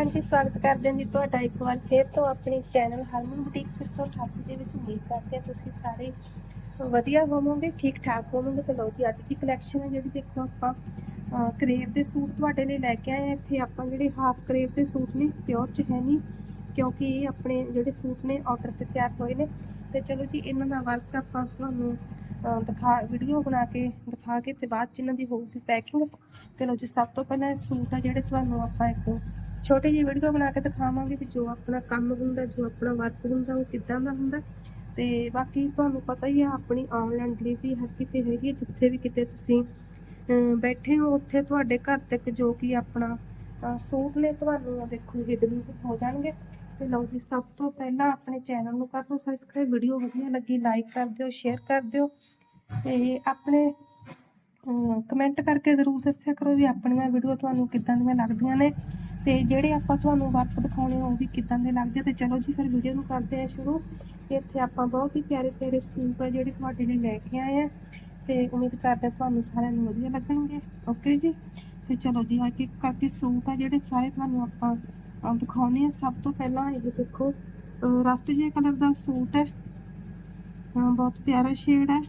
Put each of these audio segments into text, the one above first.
ਹਾਂਜੀ ਸਵਾਗਤ ਕਰਦੇ ਹਾਂ ਜੀ ਤੁਹਾਡਾ ਇੱਕ ਵਾਰ ਫੇਰ ਤੋਂ ਆਪਣੇ ਚੈਨਲ ਹਰਮਨ ਬੁਟੀਕ 688 ਦੇ ਵਿੱਚ ਉਮੀਦ ਕਰਦੇ ਹਾਂ ਤੁਸੀਂ ਸਾਰੇ ਵਧੀਆ ਹੋਵੋਗੇ ਠੀਕ ਠਾਕ ਹੋਵੋਗੇ। ਤੇ ਲਓ ਜੀ ਅੱਜ ਦੀ ਕਲੈਕਸ਼ਨ ਹੈ ਜਿਹੜੀ ਦੇਖੋ ਆਪਾਂ ਅਹ, ਕਰੇਵ ਦੇ ਸੂਟ ਤੁਹਾਡੇ ਲਈ ਲੈ ਕੇ ਆਏ ਹਾਂ। ਇੱਥੇ ਆਪਾਂ ਜਿਹੜੇ ਹਾਫ ਕਰੇਵ ਦੇ ਸੂਟ ਨੇ ਪਿਓਰ ਚ ਹੈ ਨਹੀਂ ਕਿਉਂਕਿ ਇਹ ਆਪਣੇ ਜਿਹੜੇ ਸੂਟ ਨੇ ਆਰਡਰ ਤੇ ਤਿਆਰ ਹੋਏ ਨੇ। ਤੇ ਚਲੋ ਜੀ ਇਹਨਾਂ ਦਾ ਵਰਕ ਆਪਾਂ ਤੁਹਾਨੂੰ ਦਿਖਾ ਵੀਡੀਓ ਬਣਾ ਕੇ ਦਿਖਾ ਕੇ ਤੇ ਬਾਅਦ ਚ ਇਹਨਾਂ ਦੀ ਹੋਊਗੀ ਪੈਕਿੰਗ ਤੇ ਲਓ ਜੀ ਸਭ ਤੋਂ ਪਹਿਲਾਂ ਇਹ ਸੂਟ ਆ ਜਿਹੜੇ ਤੁਹਾਨੂੰ ਆਪਾਂ ਇੱਕ ਛੋਟੀ ਜਿਹੀ ਵੀਡੀਓ ਬਣਾ ਕੇ ਦਿਖਾਵਾਂਗੇ ਵੀ ਜੋ ਆਪਣਾ ਕੰਮ ਹੁੰਦਾ ਜੋ ਆਪਣਾ ਵਰਕ ਹੁੰਦਾ ਉਹ ਕਿੱਦਾਂ ਦਾ ਹੁੰਦਾ। ਤੇ ਬਾਕੀ ਤੁਹਾਨੂੰ ਪਤਾ ਹੀ ਆ ਆਪਣੀ ਆਨਲਾਈਨ ਡਿਲੀਵਰੀ ਹਰ ਕਿਤੇ ਹੈਗੀ ਹੈ, ਜਿੱਥੇ ਵੀ ਕਿਤੇ ਤੁਸੀਂ ਬੈਠੇ ਹੋ ਉੱਥੇ ਤੁਹਾਡੇ ਘਰ ਤੱਕ ਜੋ ਕਿ ਆਪਣਾ ਸੂਟ ਨੇ ਤੁਹਾਨੂੰ ਦੇਖੋ ਇਹ ਡਿਲੀਵਰ ਹੋ ਜਾਣਗੇ। ਤੇ ਲਓ ਜੀ ਸਭ ਤੋਂ ਪਹਿਲਾਂ ਆਪਣੇ ਚੈਨਲ ਨੂੰ ਕਰ ਲਓ ਸਬਸਕ੍ਰਾਈਬ ਵੀਡੀਓ ਵਧੀਆ ਲੱਗੀ ਲਾਈਕ ਕਰ ਦਿਓ ਸ਼ੇਅਰ ਕਰ ਦਿਓ। ਤੇ ਆਪਣੇ ਕਮੈਂਟ ਕਰਕੇ ਜ਼ਰੂਰ ਦੱਸਿਆ ਕਰੋ ਵੀ ਆਪਣੀਆਂ ਵੀਡੀਓ ਤੁਹਾਨੂੰ ਕਿੱਦਾਂ ਦੀਆਂ ਲੱਗਦੀਆਂ ਨੇ। ਤੇ ਜਿਹੜੇ ਆਪਾਂ ਤੁਹਾਨੂੰ ਵਰਕ ਦਿਖਾਉਣੇ ਉਹ ਵੀ ਕਿੱਦਾਂ ਦੇ ਲੱਗਦੇ ਤੇ ਚਲੋ ਜੀ ਫਿਰ ਵੀਡੀਓ ਨੂੰ ਕਰਦੇ ਹਾਂ ਸ਼ੁਰੂ। ਇੱਥੇ ਆਪਾਂ ਬਹੁਤ ਹੀ ਪਿਆਰੇ ਪਿਆਰੇ ਸੂਟ ਆ ਜਿਹੜੇ ਤੁਹਾਡੇ ਲਈ ਲੈ ਕੇ ਆਏ ਆ ਤੇ ਉਮੀਦ ਕਰਦੇ ਹਾਂ ਤੁਹਾਨੂੰ ਸਾਰਿਆਂ ਨੂੰ ਵਧੀਆ ਲੱਗਣਗੇ। ਓਕੇ ਜੀ? ਤੇ ਚਲੋ ਜੀ ਇੱਕ ਇੱਕ ਕਰਕੇ ਸੂਟ ਆ ਜਿਹੜੇ ਸਾਰੇ ਤੁਹਾਨੂੰ ਆਪਾਂ ਅਹ, ਦਿਖਾਉਣੇ ਆ। ਸਭ ਤੋਂ ਪਹਿਲਾਂ ਇਹ ਦੇਖੋ ਰਸਟ ਜੇ ਕਲਰ ਦਾ ਸੂਟ ਹੈ। ਬਹੁਤ ਪਿਆਰਾ ਸ਼ੇਡ ਹੈ।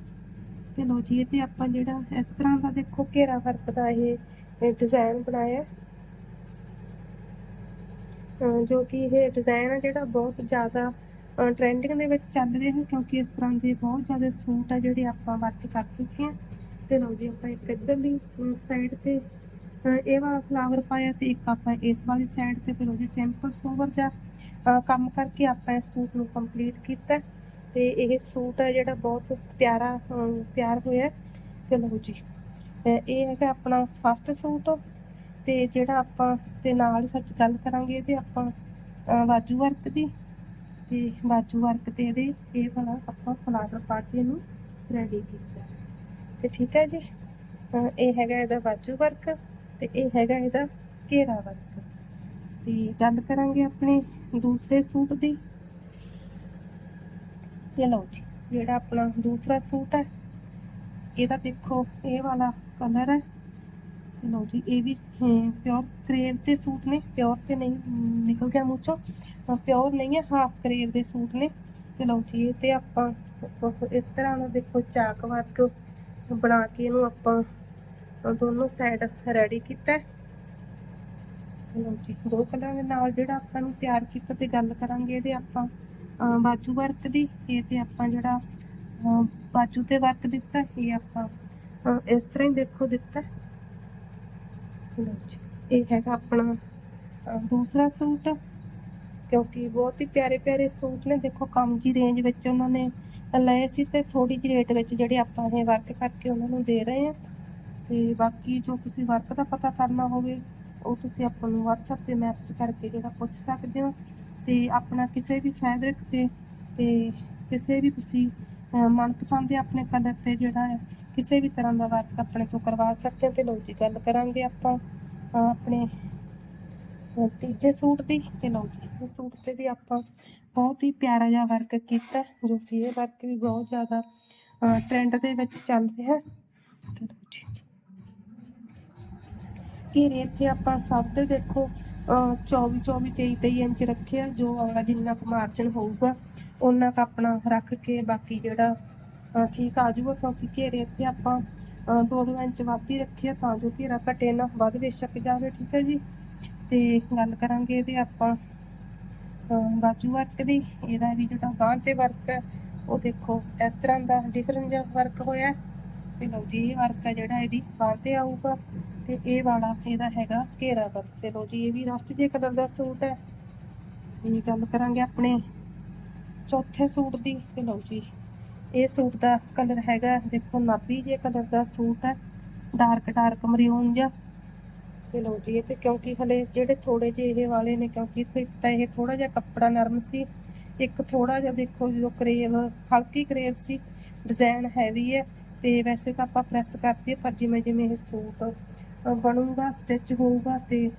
ਤੇ ਲੋ ਜੀ ਇਹ ਤੇ ਆਪਾਂ ਜਿਹੜਾ ਇਸ ਤਰ੍ਹਾਂ ਦਾ ਦੇਖੋ ਘੇਰਾ ਵਰਕ ਦਾ ਇਹ ਡਿਜ਼ਾਈਨ ਬਣਾਇਆ। ਜੋ ਕਿ ਇਹ ਡਿਜ਼ਾਈਨ ਹੈ ਜਿਹੜਾ ਬਹੁਤ ਜ਼ਿਆਦਾ ਟ੍ਰੈਂਡਿੰਗ ਦੇ ਵਿੱਚ ਚੱਲ ਰਿਹਾ ਹੈ, ਕਿਉਂਕਿ ਇਸ ਤਰ੍ਹਾਂ ਦੇ ਬਹੁਤ ਜ਼ਿਆਦਾ ਸੂਟ ਆ ਜਿਹੜੇ ਆਪਾਂ ਵਰਕ ਕਰ ਚੁੱਕੇ ਹਾਂ ਤੇ ਲਓ ਜੀ, ਆਪਾਂ ਇੱਕ ਇੱਧਰ ਦੀ ਸਾਈਡ ਤੇ ਇਹ ਵਾਲਾ ਫਲਾਵਰ ਪਾਇਆ ਤੇ ਇੱਕ ਆਪਾਂ ਇਸ ਵਾਲੀ ਸਾਈਡ ਤੇ ਤੇ ਲੋ ਜੀ ਸਿੰਪਲ ਸੋਵਰ ਜਾਂ ਕੰਮ ਕਰਕੇ ਆਪਾਂ ਇਸ ਸੂਟ ਨੂੰ ਕੰਪਲੀਟ ਕੀਤਾ ਹੈ। ਤੇ ਇਹ ਸੂਟ ਹੈ ਜਿਹੜਾ ਬਹੁਤ ਪਿਆਰਾ ਤਿਆਰ ਹੋਇਆ ਹੈ। ਤੇ ਲਓ ਜੀ ਇਹ ਹੈਗਾ ਆਪਣਾ ਫਸਟ ਸੂਟ ਤੇ ਜਿਹੜਾ ਆਪਾਂ ਤੇ ਨਾਲ ਸੱਚ ਗੱਲ ਕਰਾਂਗੇ ਇਹਦੇ ਆਪਾਂ ਅਹ, ਬਾਜੂ ਵਰਕ ਦੀ ਤੇ ਬਾਜੂ ਵਰਕ ਤੇ ਇਹਦੇ ਇਹ ਵਾਲਾ ਆਪਾਂ ਫਲਾਵਰ ਪਾ ਕੇ ਇਹਨੂੰ ਰੈਡੀ ਕੀਤਾ। ਤੇ ਠੀਕ ਹੈ ਜੀ? ਇਹ ਹੈਗਾ ਇਹਦਾ ਬਾਜੂ ਵਰਕ ਤੇ ਇਹ ਹੈਗਾ ਇਹਦਾ ਘੇਰਾ ਵਰਕ। ਤੇ ਗੱਲ ਕਰਾਂਗੇ ਆਪਣੇ ਦੂਸਰੇ ਸੂਟ ਦੀ। ਤੇ ਲਓ ਜੀ ਜਿਹੜਾ ਆਪਣਾ ਦੂਸਰਾ ਸੂਟ ਹੈ ਇਹਦਾ ਦੇਖੋ ਇਹ ਵਾਲਾ ਕਲਰ ਹੈ। ਲਓ ਜੀ, ਇਹ ਵੀ ਪਿਓਰ ਕਰੇਵ ਦੇ ਸੂਟ ਨੇ ਪਿਓਰ ਤੇ ਨਹੀਂ, ਨਿਕਲ ਗਿਆ ਮੂੰਹ ਚੋਂ ਪਿਓਰ ਨਹੀਂ ਹੈ ਹਾਫ ਕਰੇਵ ਦੇ ਸੂਟ ਨੇ। ਤੇ ਲਓ ਜੀ, ਇਹ ਤੇ ਆਪਾਂ ਉਸ ਇਸ ਤਰ੍ਹਾਂ ਦਾ ਦੇਖੋ, ਚਾਕ ਵਰਕ ਬਣਾ ਕੇ ਇਹਨੂੰ ਆਪਾਂ ਦੋਨੋਂ ਸਾਈਡ ਰੈਡੀ ਕੀਤਾ ਲਓ ਜੀ, ਦੋ ਕਲਰਾਂ ਦੇ ਨਾਲ ਜਿਹੜਾ ਆਪਾਂ ਨੂੰ ਤਿਆਰ ਕੀਤਾ ਤੇ ਗੱਲ ਕਰਾਂਗੇ ਇਹਦੇ ਆਪਾਂ ਬਾਜੂ ਵਰਕ ਦੀ। ਇਹ ਤੇ ਆਪਾਂ ਜਿਹੜਾ ਬਾਜੂ ਤੇ ਵਰਕ ਦਿੱਤਾ, ਇਹ ਆਪਾਂ ਇਸ ਤਰ੍ਹਾਂ ਹੀ ਦੇਖੋ ਦਿੱਤਾ। ਇਹ ਹੈਗਾ ਆਪਣਾ ਦੂਸਰਾ ਸੂਟ, ਕਿਉਂਕਿ ਬਹੁਤ ਹੀ ਪਿਆਰੇ ਪਿਆਰੇ ਸੂਟ ਨੇ। ਦੇਖੋ, ਕਮ ਜੀ ਰੇਂਜ ਵਿੱਚ ਉਹਨਾਂ ਨੇ ਲਏ ਸੀ ਤੇ ਥੋੜੀ ਜਿਹੀ ਰੇਟ ਵਿੱਚ ਜਿਹੜੇ ਆਪਾਂ ਇਹ ਵਰਕ ਕਰਕੇ ਉਹਨਾਂ ਨੂੰ ਦੇ ਰਹੇ ਆ ਤੇ ਬਾਕੀ ਜੋ ਤੁਸੀਂ ਵਰਕ ਦਾ ਪਤਾ ਕਰਨਾ ਹੋਵੇ, ਉਹ ਤੁਸੀਂ ਆਪਾਂ ਨੂੰ WhatsApp ਤੇ ਮੈਸੇਜ ਕਰਕੇ ਜਿਹੜਾ ਪੁੱਛ ਸਕਦੇ ਹੋ। ਤੇ ਆਪਣਾ ਕਿਸੇ ਵੀ ਫੈਬਰਿਕ ਤੇ ਤੇ ਕਿਸੇ ਵੀ ਤੁਸੀਂ ਮਨਪਸੰਦ ਦੇ ਆਪਣੇ ਕਲਰ ਤੇ ਜਿਹੜਾ ਹੈ ਕਿਸੇ ਵੀ ਤਰ੍ਹਾਂ ਦਾ ਵਰਕ ਆਪਣੇ ਤੋਂ ਕਰਵਾ ਸਕਦੇ ਹਾਂ ਤੇ ਲਓ ਜੀ, ਗੱਲ ਕਰਾਂਗੇ ਆਪਾਂ ਆਪਣੇ ਤੀਜੇ ਸੂਟ ਦੀ ਤੇ ਲਓ ਜੀ, ਇਸ ਸੂਟ ਤੇ ਵੀ ਆਪਾਂ ਬਹੁਤ ਹੀ ਪਿਆਰਾ ਜਿਹਾ ਵਰਕ ਕੀਤਾ, ਜੋ ਕਿ ਇਹ ਵਰਕ ਵੀ ਬਹੁਤ ਜ਼ਿਆਦਾ ਟ੍ਰੈਂਡ ਦੇ ਵਿੱਚ ਚੱਲ ਰਿਹਾ। ਹੈ ਤੇ ਲਓ ਜੀ। ਘੇਰੇ ਇੱਥੇ ਆਪਾਂ ਸਭ ਦੇ ਦੇਖੋ, ਅਹ 24 24 23 23 ਇੰਚ ਰੱਖਿਆ, ਜੋ ਅਗਲਾ ਜਿੰਨਾ ਕੁ ਮਾਰਜਨ ਹੋਊਗਾ ਉਹਨਾਂ ਕੁ ਆਪਣਾ ਰੱਖ ਕੇ ਬਾਕੀ ਜਿਹੜਾ ਠੀਕ ਆ ਜਾਊਗਾ ਕਿਉਂਕਿ ਘੇਰੇ ਇੱਥੇ ਆਪਾਂ 2-2 ਇੰਚ ਵੱਧ ਹੀ ਰੱਖਿਆ ਤਾਂ ਜੋ ਘੇਰਾ ਘਟੇ ਨਾ ਵੱਧ ਬੇਸ਼ੱਕ ਜਾਵੇ, ਠੀਕ ਹੈ ਜੀ? ਤੇ ਗੱਲ ਕਰਾਂਗੇ ਇਹਦੇ ਆਪਾਂ ਬਾਜੂ ਵਰਕ ਦੀ, ਇਹਦਾ ਵੀ ਜਿਹੜਾ ਬਾਂਹ ਤੇ ਵਰਕ ਹੈ ਉਹ ਦੇਖੋ ਇਸ ਤਰ੍ਹਾਂ ਦਾ ਡਿਫਰੈਂਟ ਜਿਹਾ ਵਰਕ ਹੋਇਆ। ਹੈ। ਤੇ ਲਓ ਜੀ, ਇਹ ਵਰਕ ਹੈ ਜਿਹੜਾ ਇਹਦੀ ਬਾਂਹ ਤੇ ਆਊਗਾ, ਤੇ ਇਹ ਵਾਲਾ ਇਹਦਾ ਹੈਗਾ ਘੇਰਾ ਵਰਕ। ਤੇ ਲਓ ਜੀ, ਇਹ ਵੀ ਰਸਟ ਜੇ ਕਲਰ ਦਾ ਸੂਟ ਹੈ ਇਹ ਗੱਲ ਕਰਾਂਗੇ ਆਪਣੇ ਚੌਥੇ ਸੂਟ ਦੀ, ਤੇ ਲਓ ਜੀ ਇਹ ਸੂਟ ਦਾ ਕਲਰ ਹੈਗਾ, ਦੇਖੋ ਨਾਭੀ ਜੇ ਕਲਰ ਦਾ ਸੂਟ ਹੈ ਡਾਰਕ ਡਾਰਕ ਮਰੀਨ ਜਿਹਾ ਤੇ ਲਓ ਜੀ, ਇਹ ਤੇ ਕਿਉਂਕਿ ਹਲੇ ਜਿਹੜੇ ਥੋੜੇ ਜਿਹੇ ਇਹ ਵਾਲੇ ਨੇ, ਕਿਉਂਕਿ ਇੱਥੇ ਤਾਂ ਇਹ ਥੋੜਾ ਜਿਹਾ ਕੱਪੜਾ ਨਰਮ ਸੀ। ਇੱਕ ਥੋੜਾ ਜਿਹਾ ਦੇਖੋ ਜਦੋਂ ਕਰੇਵ ਹਲਕੀ ਕਰੇਵ ਸੀ ਡਿਜ਼ਾਈਨ ਹੈਵੀ ਹੈ। ਤੇ ਵੈਸੇ ਤਾਂ ਆਪਾਂ ਪ੍ਰੈਸ ਕਰਤੀ ਪਰ ਜਿਵੇਂ ਜਿਵੇਂ ਇਹ ਸੂਟ ਬਣੂਗਾ ਸਟਿਚ ਹੋਊਗਾ ਤੇ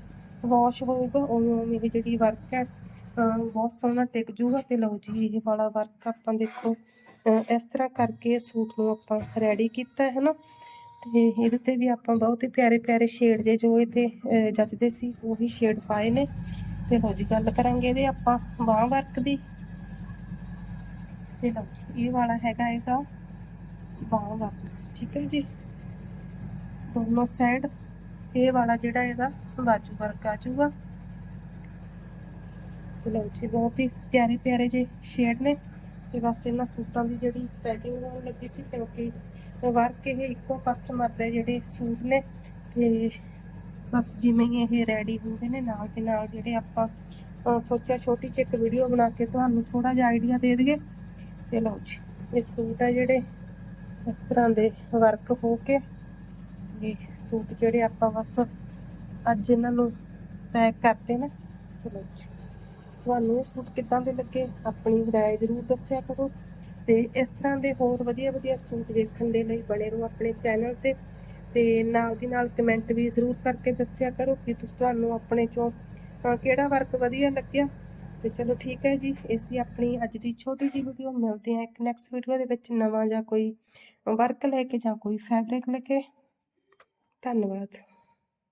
ਵਾਸ਼ ਹੋਊਗਾ, ਉਵੇਂ ਉਵੇਂ ਇਹ ਜਿਹੜੀ ਵਰਕ ਹੈ ਬਹੁਤ ਸੋਹਣਾ ਟਿਕ ਜੂਗਾ। ਤੇ ਲਓ ਜੀ, ਇਹ ਵਾਲਾ ਵਰਕ ਆਪਾਂ ਦੇਖੋ ਇਸ ਤਰ੍ਹਾਂ ਕਰਕੇ ਸੂਟ ਨੂੰ ਆਪਾਂ ਰੈਡੀ ਕੀਤਾ ਹੈ ਨਾ ਤੇ ਇਹਦੇ ਤੇ ਵੀ ਆਪਾਂ ਬਹੁਤ ਹੀ ਪਿਆਰੇ ਪਿਆਰੇ ਸ਼ੇਡ ਜੇ ਜੋ ਇਹਦੇ ਤੇ ਸੀ, ਉਹੀ ਸ਼ੇਡ ਪਾਏ ਨੇ। ਤੇ ਲਓ ਜੀ, ਗੱਲ ਕਰਾਂਗੇ ਇਹਦੇ ਆਪਾਂ ਬਾਹ ਵਰਕ ਦੀ। ਤੇ ਲਓ ਜੀ, ਇਹ ਵਾਲਾ ਹੈਗਾ ਇਹਦਾ ਬਾਹ ਵਰਕ, ਠੀਕ ਹੈ ਜੀ? ਦੋਨੋਂ ਸਾਈਡ ਇਹ ਵਾਲਾ ਜਿਹੜਾ ਇਹਦਾ ਬਾਜੂ ਵਰਕ ਆ ਜਾਊਗਾ। ਲਓ ਜੀ, ਬਹੁਤ ਹੀ ਪਿਆਰੇ ਪਿਆਰੇ ਜੇ ਸ਼ੇਡ ਨੇ। ਤੇ ਬਸ ਇਹਨਾਂ ਸੂਟਾਂ ਦੀ ਜਿਹੜੀ ਪੈਕਿੰਗ ਹੋਣ ਲੱਗੀ ਸੀ, ਕਿਉਂਕਿ ਵਰਕ ਇਹ ਇੱਕੋ ਕਸਟਮਰ ਦੇ ਜਿਹੜੇ ਸੂਟ ਨੇ, ਤੇ ਬਸ ਜਿਵੇਂ ਹੀ ਇਹ ਰੈਡੀ ਹੁੰਦੇ ਨੇ, ਨਾਲ ਦੇ ਨਾਲ ਜਿਹੜੇ ਆਪਾਂ ਸੋਚਿਆ ਛੋਟੀ ਜਿਹੀ ਇੱਕ ਵੀਡੀਓ ਬਣਾ ਕੇ ਤੁਹਾਨੂੰ ਥੋੜਾ ਜਿਹਾ ਆਈਡੀਆ ਦੇ ਦਈਏ। ਤੇ ਲਓ ਜੀ, ਇਹ ਸੂਟ ਆ ਜਿਹੜੇ ਇਸ ਤਰ੍ਹਾਂ ਦੇ ਵਰਕ ਹੋ ਕੇ, ਇਹ ਸੂਟ ਜਿਹੜੇ ਆਪਾਂ ਬਸ ਅੱਜ ਇਹਨਾਂ ਨੂੰ ਪੈਕ ਕਰਦੇ ਨਾ। ਤੇ ਲਓ ਜੀ। ਤੁਹਾਨੂੰ ਇਹ ਸੂਟ ਕਿੱਦਾਂ ਦੇ ਲੱਗੇ? ਆਪਣੀ ਰਾਏ ਜ਼ਰੂਰ ਦੱਸਿਆ ਕਰੋ। ਤੇ ਇਸ ਤਰ੍ਹਾਂ ਦੇ ਹੋਰ ਵਧੀਆ ਵਧੀਆ ਸੂਟ ਵੇਖਣ ਦੇ ਲਈ ਬਣੇ ਰਹੋ ਆਪਣੇ ਚੈਨਲ ਤੇ। ਤੇ ਨਾਲ ਦੀ ਨਾਲ ਕਮੈਂਟ ਵੀ ਜ਼ਰੂਰ ਕਰਕੇ ਦੱਸਿਆ ਕਰੋ ਕਿ ਤੁਸੀਂ ਤੁਹਾਨੂੰ ਆਪਣੇ ਚੋਂ ਕਿਹੜਾ ਵਰਕ ਵਧੀਆ ਲੱਗਿਆ? ਤੇ ਚਲੋ ਠੀਕ ਹੈ ਜੀ ਇਹ ਆਪਣੀ ਅੱਜ ਦੀ ਛੋਟੀ ਜਿਹੀ ਵੀਡੀਓ ਮਿਲਦੇ ਆ ਇੱਕ ਨੈਕਸਟ ਵੀਡੀਓ ਦੇ ਵਿੱਚ ਨਵਾਂ ਜਾਂ ਕੋਈ ਵਰਕ ਲੈ ਕੇ ਜਾਂ ਕੋਈ ਫੈਬਰਿਕ ਲੈ ਕੇ। ਧੰਨਵਾਦ।